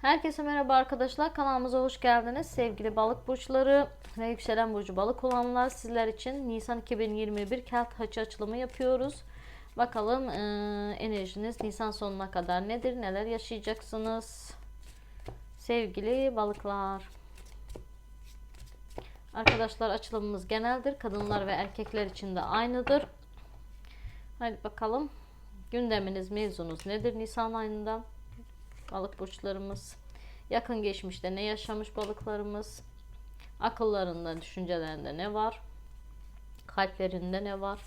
Herkese merhaba arkadaşlar. Kanalımıza hoş geldiniz. Sevgili balık burçları ve yükselen burcu balık olanlar sizler için Nisan 2021 kelt haçı açılımı yapıyoruz. Bakalım eee, enerjiniz Nisan sonuna kadar nedir? Neler yaşayacaksınız? Sevgili balıklar. Arkadaşlar açılımımız geneldir. Kadınlar ve erkekler için de aynıdır. Hadi bakalım. Gündeminiz, mevzunuz nedir Nisan ayında? Balık burçlarımız. Yakın geçmişte ne yaşamış balıklarımız? Akıllarında, düşüncelerinde ne var? Kalplerinde ne var?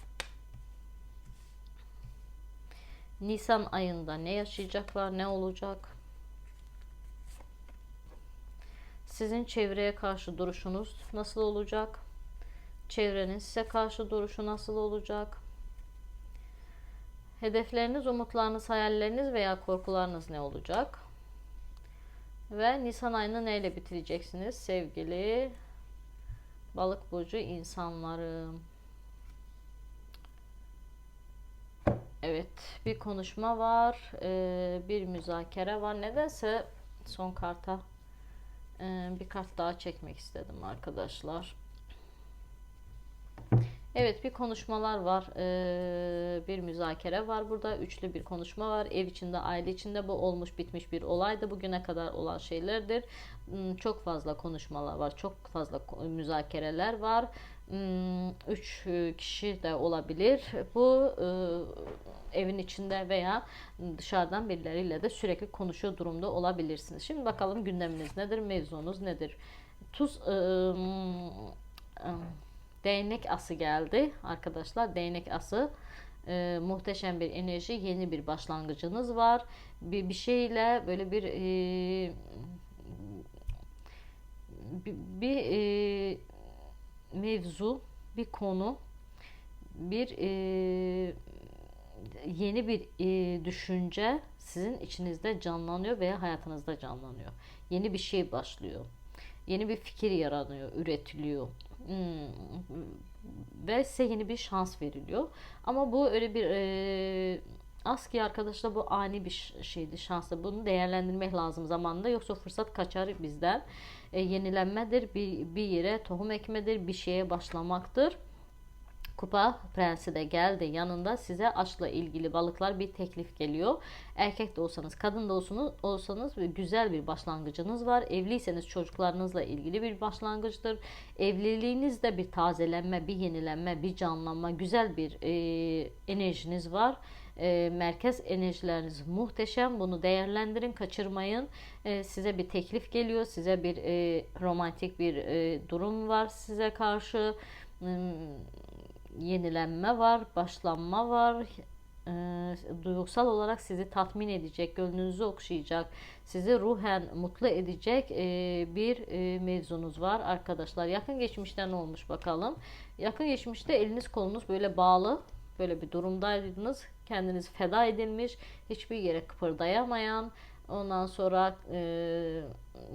Nisan ayında ne yaşayacaklar, ne olacak? Sizin çevreye karşı duruşunuz nasıl olacak? Çevrenin size karşı duruşu nasıl olacak? Hedefleriniz, umutlarınız, hayalleriniz veya korkularınız ne olacak? Ve Nisan ayını neyle bitireceksiniz sevgili balık burcu insanları? Evet, bir konuşma var, ee, bir müzakere var. Nedense son karta ee, bir kart daha çekmek istedim arkadaşlar. Evet bir konuşmalar var. Ee, bir müzakere var burada. Üçlü bir konuşma var. Ev içinde, aile içinde bu olmuş bitmiş bir olaydı. Bugüne kadar olan şeylerdir. Hmm, Çok fazla konuşmalar var. Çok fazla müzakereler var. Hmm, Üç e, kişi de olabilir. Bu e, evin içinde veya dışarıdan birileriyle de sürekli konuşuyor durumda olabilirsiniz. Şimdi bakalım gündeminiz nedir? Mevzunuz nedir? Tuz e, hmm, Değnek ası geldi arkadaşlar. Değnek ası e, muhteşem bir enerji, yeni bir başlangıcınız var. Bir, bir şeyle böyle bir e, bir, bir, e, mevzu, bir konu, bir e, yeni bir e, düşünce sizin içinizde canlanıyor veya hayatınızda canlanıyor. Yeni bir şey başlıyor. Yeni bir fikir yaranıyor, üretiliyor. Hmm, ve size yeni bir şans veriliyor. Ama bu öyle bir e, az ki arkadaşlar bu ani bir şeydi şanslı. Bunu değerlendirmek lazım zamanında yoksa fırsat kaçar bizden. E, yenilenmedir, bir, bir yere tohum ekmedir, bir şeye başlamaktır. Kupa prensi de geldi yanında size aşkla ilgili balıklar bir teklif geliyor. Erkek de olsanız kadın da olsanız, olsanız güzel bir başlangıcınız var. Evliyseniz çocuklarınızla ilgili bir başlangıçtır. Evliliğinizde bir tazelenme, bir yenilenme, bir canlanma, güzel bir e, enerjiniz var. E, merkez enerjileriniz muhteşem. Bunu değerlendirin, kaçırmayın. E, size bir teklif geliyor. Size bir e, romantik bir e, durum var size karşı. Hmm, yenilenme var, başlanma var. Ee, duygusal olarak sizi tatmin edecek, gönlünüzü okşayacak, sizi ruhen mutlu edecek e, bir e, mevzunuz var arkadaşlar. Yakın geçmişte ne olmuş bakalım. Yakın geçmişte eliniz kolunuz böyle bağlı, böyle bir durumdaydınız. Kendiniz feda edilmiş, hiçbir yere kıpırdayamayan, ondan sonra e,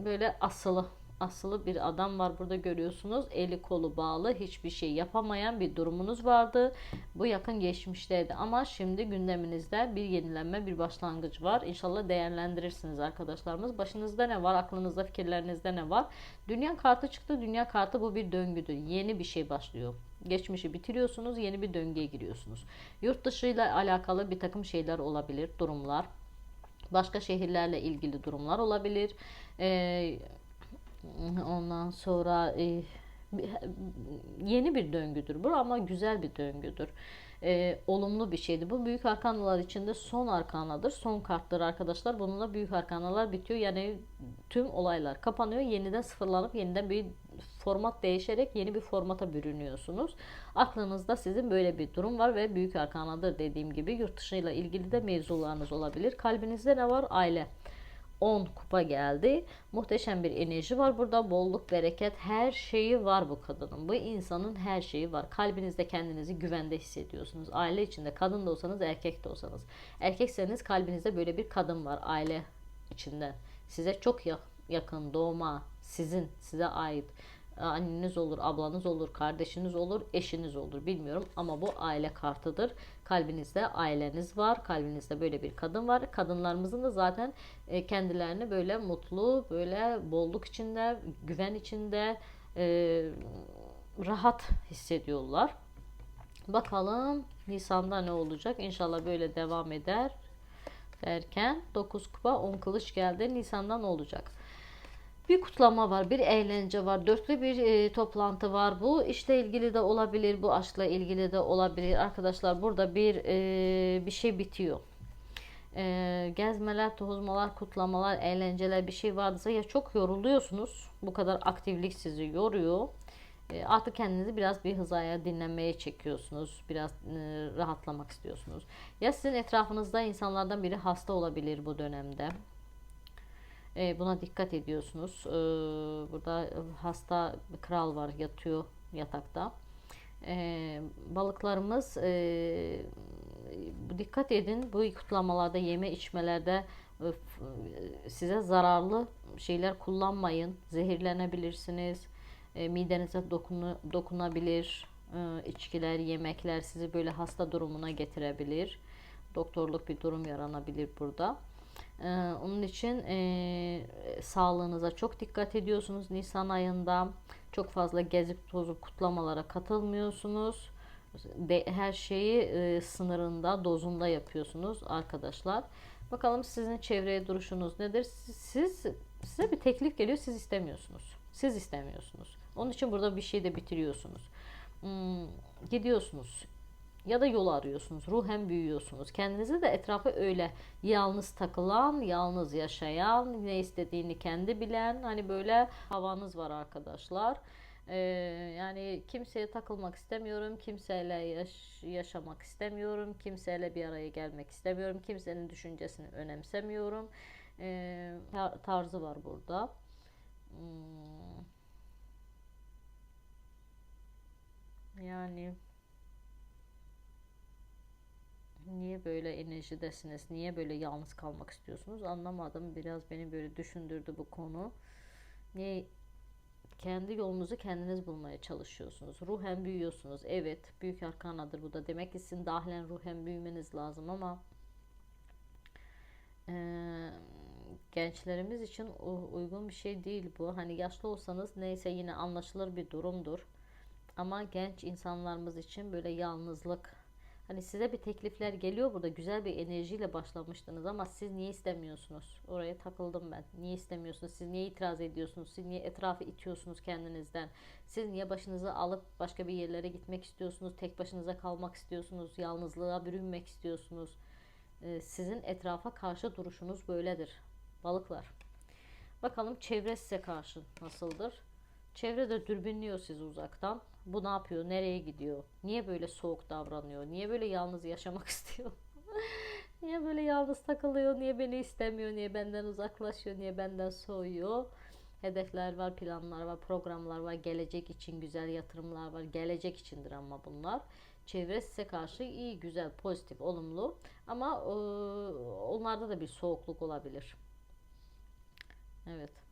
böyle asılı asılı bir adam var burada görüyorsunuz. Eli kolu bağlı hiçbir şey yapamayan bir durumunuz vardı. Bu yakın geçmişteydi ama şimdi gündeminizde bir yenilenme bir başlangıç var. İnşallah değerlendirirsiniz arkadaşlarımız. Başınızda ne var? Aklınızda fikirlerinizde ne var? Dünya kartı çıktı. Dünya kartı bu bir döngüdür. Yeni bir şey başlıyor. Geçmişi bitiriyorsunuz. Yeni bir döngüye giriyorsunuz. Yurt dışıyla alakalı bir takım şeyler olabilir. Durumlar. Başka şehirlerle ilgili durumlar olabilir. Ee, Ondan sonra e, yeni bir döngüdür bu ama güzel bir döngüdür. E, olumlu bir şeydi. Bu büyük arkanalar içinde son arkanadır. Son karttır arkadaşlar. Bununla büyük arkanalar bitiyor. Yani tüm olaylar kapanıyor. Yeniden sıfırlanıp yeniden bir format değişerek yeni bir formata bürünüyorsunuz. Aklınızda sizin böyle bir durum var ve büyük arkanadır dediğim gibi yurt dışıyla ilgili de mevzularınız olabilir. Kalbinizde ne var? Aile. 10 kupa geldi. Muhteşem bir enerji var burada. Bolluk, bereket, her şeyi var bu kadının. Bu insanın her şeyi var. Kalbinizde kendinizi güvende hissediyorsunuz. Aile içinde kadın da olsanız, erkek de olsanız. Erkekseniz kalbinizde böyle bir kadın var aile içinde. Size çok yakın, doğma, sizin, size ait Anneniz olur, ablanız olur, kardeşiniz olur, eşiniz olur bilmiyorum ama bu aile kartıdır. Kalbinizde aileniz var, kalbinizde böyle bir kadın var. Kadınlarımızın da zaten e, kendilerini böyle mutlu, böyle bolluk içinde, güven içinde, e, rahat hissediyorlar. Bakalım Nisan'da ne olacak? İnşallah böyle devam eder derken 9 kupa 10 kılıç geldi. Nisan'da ne olacak? Bir kutlama var, bir eğlence var, dörtlü bir e, toplantı var. Bu işle ilgili de olabilir, bu aşkla ilgili de olabilir. Arkadaşlar burada bir e, bir şey bitiyor. E, gezmeler, tozmalar, kutlamalar, eğlenceler bir şey vardıysa ya çok yoruluyorsunuz. Bu kadar aktiflik sizi yoruyor. E, artık kendinizi biraz bir hızaya dinlenmeye çekiyorsunuz. Biraz e, rahatlamak istiyorsunuz. Ya sizin etrafınızda insanlardan biri hasta olabilir bu dönemde. E, buna dikkat ediyorsunuz. E, burada hasta kral var yatıyor yatakta. E, balıklarımız dikkat edin bu kutlamalarda yeme içmelerde size zararlı şeyler kullanmayın. Zehirlenebilirsiniz. Midenize dokunu, dokunabilir. İçkiler, yemekler sizi böyle hasta durumuna getirebilir. Doktorluk bir durum yaranabilir burada. Ee, onun için e, sağlığınıza çok dikkat ediyorsunuz Nisan ayında. Çok fazla gezip tozup kutlamalara katılmıyorsunuz. De, her şeyi e, sınırında, dozunda yapıyorsunuz arkadaşlar. Bakalım sizin çevreye duruşunuz nedir? Siz size bir teklif geliyor, siz istemiyorsunuz. Siz istemiyorsunuz. Onun için burada bir şey de bitiriyorsunuz. Hmm, gidiyorsunuz ya da yol arıyorsunuz. Ruhen büyüyorsunuz. Kendinizi de etrafa öyle yalnız takılan, yalnız yaşayan, ne istediğini kendi bilen hani böyle havanız var arkadaşlar. Ee, yani kimseye takılmak istemiyorum, kimseyle yaş- yaşamak istemiyorum, kimseyle bir araya gelmek istemiyorum, kimsenin düşüncesini önemsemiyorum. Ee, tarzı var burada. Hmm. Yani niye böyle enerjidesiniz? Niye böyle yalnız kalmak istiyorsunuz? Anlamadım. Biraz beni böyle düşündürdü bu konu. Niye kendi yolunuzu kendiniz bulmaya çalışıyorsunuz. Ruhen büyüyorsunuz. Evet, büyük arkanadır bu da. Demek ki sizin dahilen ruhen büyümeniz lazım ama e, gençlerimiz için uygun bir şey değil bu. Hani yaşlı olsanız neyse yine anlaşılır bir durumdur. Ama genç insanlarımız için böyle yalnızlık Hani size bir teklifler geliyor burada güzel bir enerjiyle başlamıştınız ama siz niye istemiyorsunuz? Oraya takıldım ben. Niye istemiyorsunuz? Siz niye itiraz ediyorsunuz? Siz niye etrafı itiyorsunuz kendinizden? Siz niye başınızı alıp başka bir yerlere gitmek istiyorsunuz? Tek başınıza kalmak istiyorsunuz? Yalnızlığa bürünmek istiyorsunuz? Ee, sizin etrafa karşı duruşunuz böyledir. Balıklar. Bakalım çevre size karşı nasıldır? Çevre de dürbünlüyor sizi uzaktan. Bu ne yapıyor? Nereye gidiyor? Niye böyle soğuk davranıyor? Niye böyle yalnız yaşamak istiyor? niye böyle yalnız takılıyor? Niye beni istemiyor? Niye benden uzaklaşıyor? Niye benden soğuyor? Hedefler var, planlar var, programlar var, gelecek için güzel yatırımlar var. Gelecek içindir ama bunlar. Çevre size karşı iyi, güzel, pozitif, olumlu. Ama e, onlarda da bir soğukluk olabilir. Evet.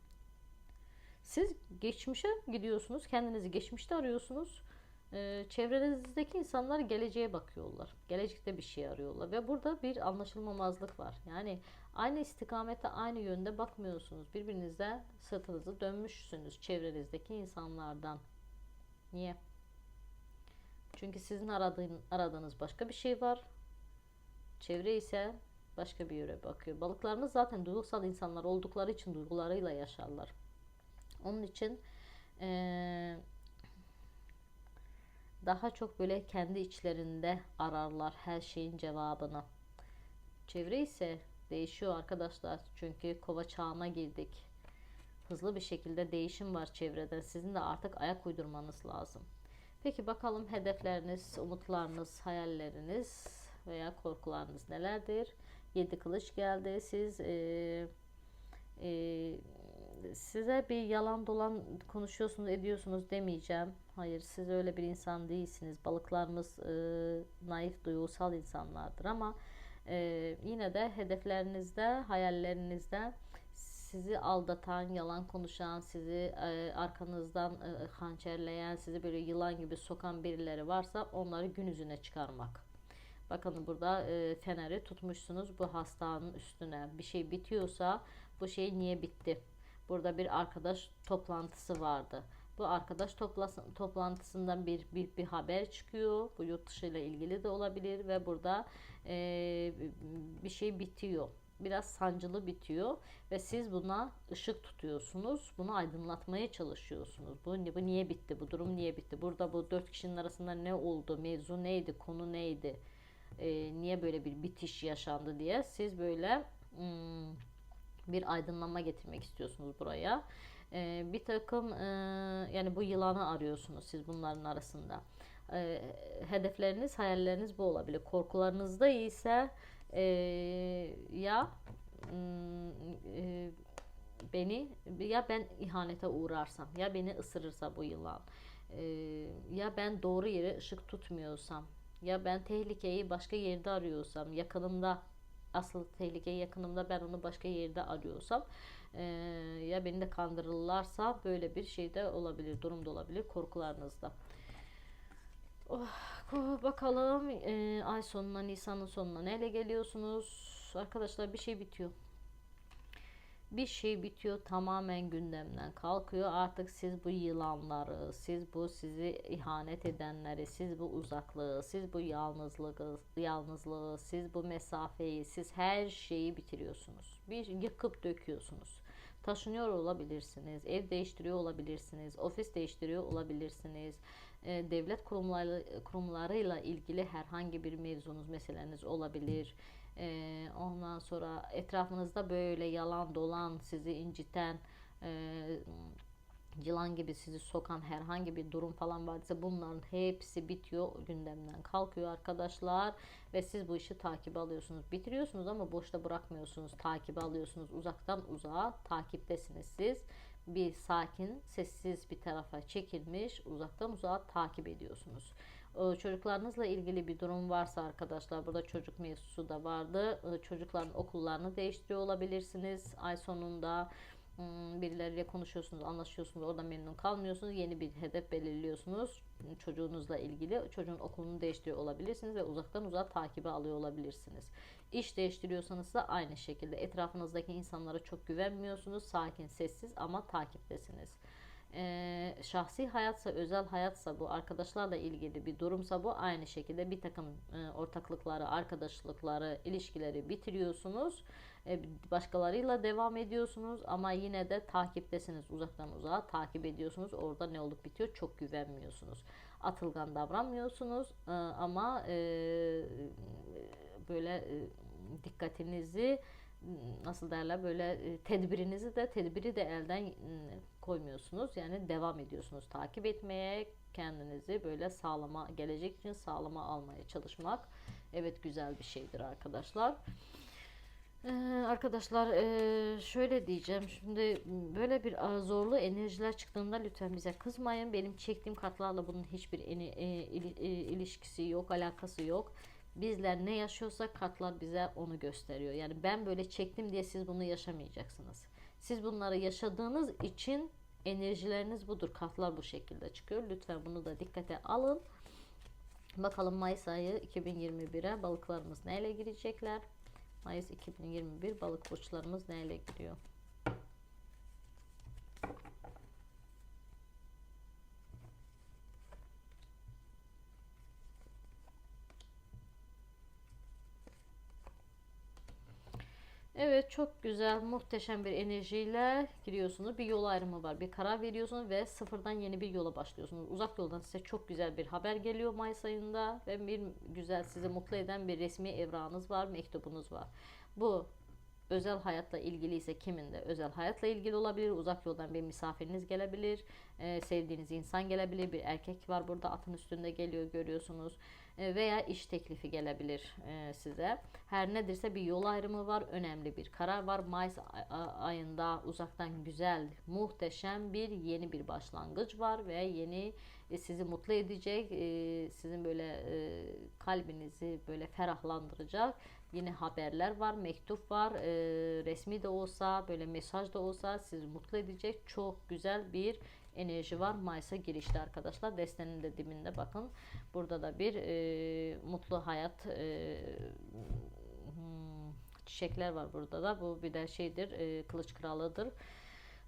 Siz geçmişe gidiyorsunuz. Kendinizi geçmişte arıyorsunuz. Ee, çevrenizdeki insanlar geleceğe bakıyorlar. Gelecekte bir şey arıyorlar. Ve burada bir anlaşılmamazlık var. Yani aynı istikamete aynı yönde bakmıyorsunuz. Birbirinize sırtınızı dönmüşsünüz çevrenizdeki insanlardan. Niye? Çünkü sizin aradığın, aradığınız başka bir şey var. Çevre ise başka bir yere bakıyor. Balıklarımız zaten duygusal insanlar oldukları için duygularıyla yaşarlar. Onun için e, daha çok böyle kendi içlerinde ararlar her şeyin cevabını. Çevre ise değişiyor arkadaşlar. Çünkü kova çağına girdik. Hızlı bir şekilde değişim var çevrede. Sizin de artık ayak uydurmanız lazım. Peki bakalım hedefleriniz, umutlarınız, hayalleriniz veya korkularınız nelerdir? Yedi kılıç geldi. Siz e, e, size bir yalan dolan konuşuyorsunuz ediyorsunuz demeyeceğim. Hayır siz öyle bir insan değilsiniz. Balıklarımız e, naif duygusal insanlardır ama e, yine de hedeflerinizde hayallerinizde sizi aldatan, yalan konuşan, sizi e, arkanızdan e, hançerleyen, sizi böyle yılan gibi sokan birileri varsa onları gün yüzüne çıkarmak. Bakın burada e, feneri tutmuşsunuz bu hastanın üstüne. Bir şey bitiyorsa bu şey niye bitti? Burada bir arkadaş toplantısı vardı. Bu arkadaş toplantısından bir, bir bir haber çıkıyor. Bu yurt dışı ile ilgili de olabilir ve burada e, bir şey bitiyor. Biraz sancılı bitiyor ve siz buna ışık tutuyorsunuz. Bunu aydınlatmaya çalışıyorsunuz. Bu, bu niye bitti? Bu durum niye bitti? Burada bu dört kişinin arasında ne oldu? Mevzu neydi? Konu neydi? E, niye böyle bir bitiş yaşandı diye siz böyle hmm, bir aydınlanma getirmek istiyorsunuz buraya. E, bir takım e, yani bu yılanı arıyorsunuz siz bunların arasında. E, hedefleriniz, hayalleriniz bu olabilir. Korkularınızda ise e, ya e, beni ya ben ihanete uğrarsam ya beni ısırırsa bu yılan e, ya ben doğru yere ışık tutmuyorsam ya ben tehlikeyi başka yerde arıyorsam yakınımda asıl tehlike yakınımda ben onu başka yerde arıyorsam e, ya beni de kandırırlarsa böyle bir şey de olabilir durum da olabilir korkularınızda. Oh, bakalım e, ay sonuna Nisan'ın sonuna neyle geliyorsunuz? Arkadaşlar bir şey bitiyor bir şey bitiyor tamamen gündemden kalkıyor. Artık siz bu yılanları, siz bu sizi ihanet edenleri, siz bu uzaklığı, siz bu yalnızlığı, yalnızlığı, siz bu mesafeyi, siz her şeyi bitiriyorsunuz. Bir yıkıp döküyorsunuz. Taşınıyor olabilirsiniz, ev değiştiriyor olabilirsiniz, ofis değiştiriyor olabilirsiniz. E, devlet kurumları, kurumlarıyla ilgili herhangi bir mevzunuz, meseleniz olabilir. E, ondan sonra etrafınızda böyle yalan dolan, sizi inciten, e, yılan gibi sizi sokan herhangi bir durum falan varsa bunların hepsi bitiyor gündemden kalkıyor arkadaşlar. Ve siz bu işi takip alıyorsunuz bitiriyorsunuz ama boşta bırakmıyorsunuz. Takip alıyorsunuz uzaktan uzağa takiptesiniz siz. Bir sakin sessiz bir tarafa çekilmiş uzaktan uzağa takip ediyorsunuz. Çocuklarınızla ilgili bir durum varsa arkadaşlar burada çocuk mevzusu da vardı. Çocukların okullarını değiştiriyor olabilirsiniz ay sonunda birileriyle konuşuyorsunuz, anlaşıyorsunuz, orada memnun kalmıyorsunuz. Yeni bir hedef belirliyorsunuz çocuğunuzla ilgili. Çocuğun okulunu değiştiriyor olabilirsiniz ve uzaktan uzağa takibi alıyor olabilirsiniz. İş değiştiriyorsanız da aynı şekilde etrafınızdaki insanlara çok güvenmiyorsunuz. Sakin, sessiz ama takiptesiniz şahsi hayatsa, özel hayatsa bu arkadaşlarla ilgili bir durumsa bu aynı şekilde bir takım ortaklıkları, arkadaşlıkları, ilişkileri bitiriyorsunuz. Başkalarıyla devam ediyorsunuz ama yine de takiptesiniz. Uzaktan uzağa takip ediyorsunuz. Orada ne olup bitiyor çok güvenmiyorsunuz. Atılgan davranmıyorsunuz ama böyle dikkatinizi nasıl derler böyle tedbirinizi de tedbiri de elden koymuyorsunuz. Yani devam ediyorsunuz takip etmeye kendinizi böyle sağlama gelecek için sağlama almaya çalışmak. Evet güzel bir şeydir arkadaşlar. Ee, arkadaşlar e, şöyle diyeceğim şimdi böyle bir zorlu enerjiler çıktığında lütfen bize kızmayın benim çektiğim kartlarla bunun hiçbir e, il, e, ilişkisi yok alakası yok bizler ne yaşıyorsak kartlar bize onu gösteriyor. Yani ben böyle çektim diye siz bunu yaşamayacaksınız. Siz bunları yaşadığınız için enerjileriniz budur. Kartlar bu şekilde çıkıyor. Lütfen bunu da dikkate alın. Bakalım Mayıs ayı 2021'e balıklarımız neyle girecekler? Mayıs 2021 balık burçlarımız neyle giriyor? Evet çok güzel muhteşem bir enerjiyle giriyorsunuz. Bir yol ayrımı var. Bir karar veriyorsunuz ve sıfırdan yeni bir yola başlıyorsunuz. Uzak yoldan size çok güzel bir haber geliyor Mayıs ayında ve bir güzel sizi mutlu eden bir resmi evrağınız var, mektubunuz var. Bu özel hayatla ilgili ise kimin de özel hayatla ilgili olabilir. Uzak yoldan bir misafiriniz gelebilir. E, sevdiğiniz insan gelebilir. Bir erkek var burada atın üstünde geliyor görüyorsunuz. E, veya iş teklifi gelebilir e, size. Her nedirse bir yol ayrımı var. Önemli bir karar var. Mayıs ayında uzaktan güzel, muhteşem bir yeni bir başlangıç var ve yeni e, sizi mutlu edecek, sizin böyle kalbinizi böyle ferahlandıracak Yine haberler var, mektup var, resmi de olsa, böyle mesaj da olsa sizi mutlu edecek çok güzel bir enerji var Mayıs'a girişte arkadaşlar. Destenin de dibinde bakın. Burada da bir e, mutlu hayat e, hmm, çiçekler var burada da. Bu bir de şeydir, e, kılıç kralıdır.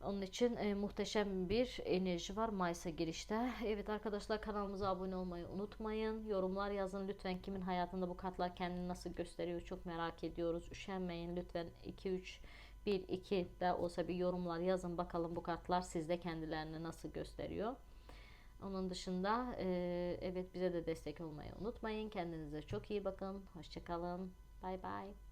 Onun için e, muhteşem bir enerji var Mayıs'a girişte. Evet arkadaşlar kanalımıza abone olmayı unutmayın. Yorumlar yazın lütfen kimin hayatında bu kartlar kendini nasıl gösteriyor çok merak ediyoruz. Üşenmeyin lütfen 2-3 1 2 de olsa bir yorumlar yazın bakalım bu kartlar sizde kendilerini nasıl gösteriyor. Onun dışında e, evet bize de destek olmayı unutmayın. Kendinize çok iyi bakın. Hoşçakalın. Bay bay.